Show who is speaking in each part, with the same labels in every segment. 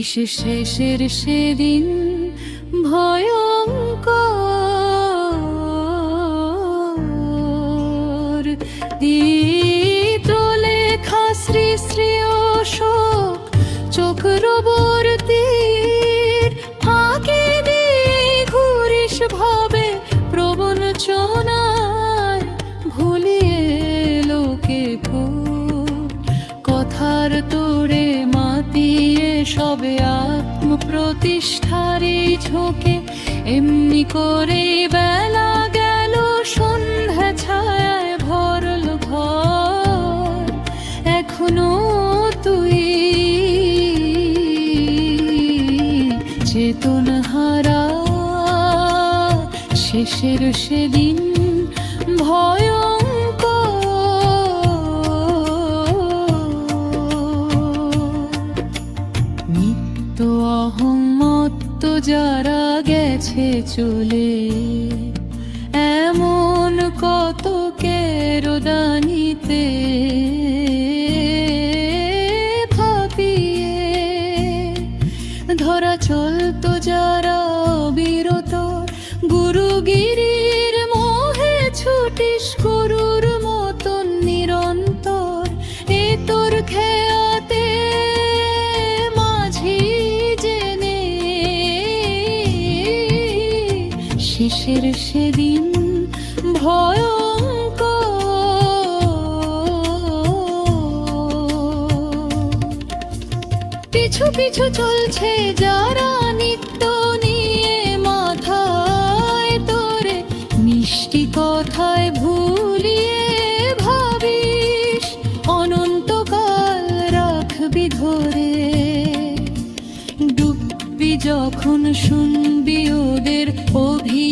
Speaker 1: ইসে শেষের সেদিন ভয়ঙ্কর। দিত লেখা শ্রী শ্রী অশোক চক্রবর্তীর ফাঁকে দিয়ে ঘুরিস ভাবে প্রবঞ্চনায় ভুলিয়ে লোকে কথার তোড়ে মাতিয়ে সবে আত্মপ্রতিষ্ঠারই ঝোঁকে এমনি করে বেলা গেল, সন্ধ্যা ছায় ভরল ঘর। এখনও তুই চেতন হারা, শেষের সেদিন ভয়ঙ্কর অহংমত্ত যারা গেছে চলে এমন কত কেরোদানিতে ভাবিয়ে ধরা চলতো যারা বিরত গুরুগিরির শেষের সেদিন ভয়ঙ্কর। পিছু পিছু চলছে যারা নিত্য নিয়ে মাথায় তোরে, মিষ্টি কথায় ভুলিয়ে ভাবিস, অনন্তকাল রাখবি ধরে। ডুববি যখন শুনবি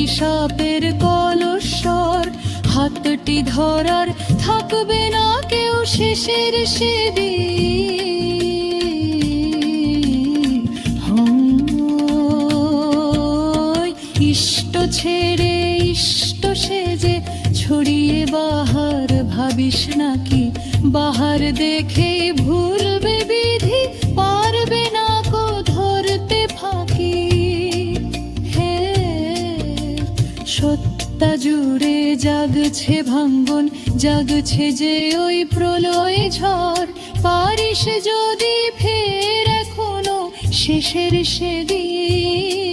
Speaker 1: অভিশাপের কলস্বর, হাতটি ধরার থাকবে না কেউ শেষের সেদিন। ইষ্ট ছেড়ে ইষ্ট সেজে ছড়িয়ে বাহার, ভাবিস নাকি বাহার দেখে ভুলবে সত্তা জুড়ে জাগছে ভাঙ্গন, জাগছে যে ওই প্রলয় ঝড়। পারিস যদি ফের এখনও শেষের সেদিন।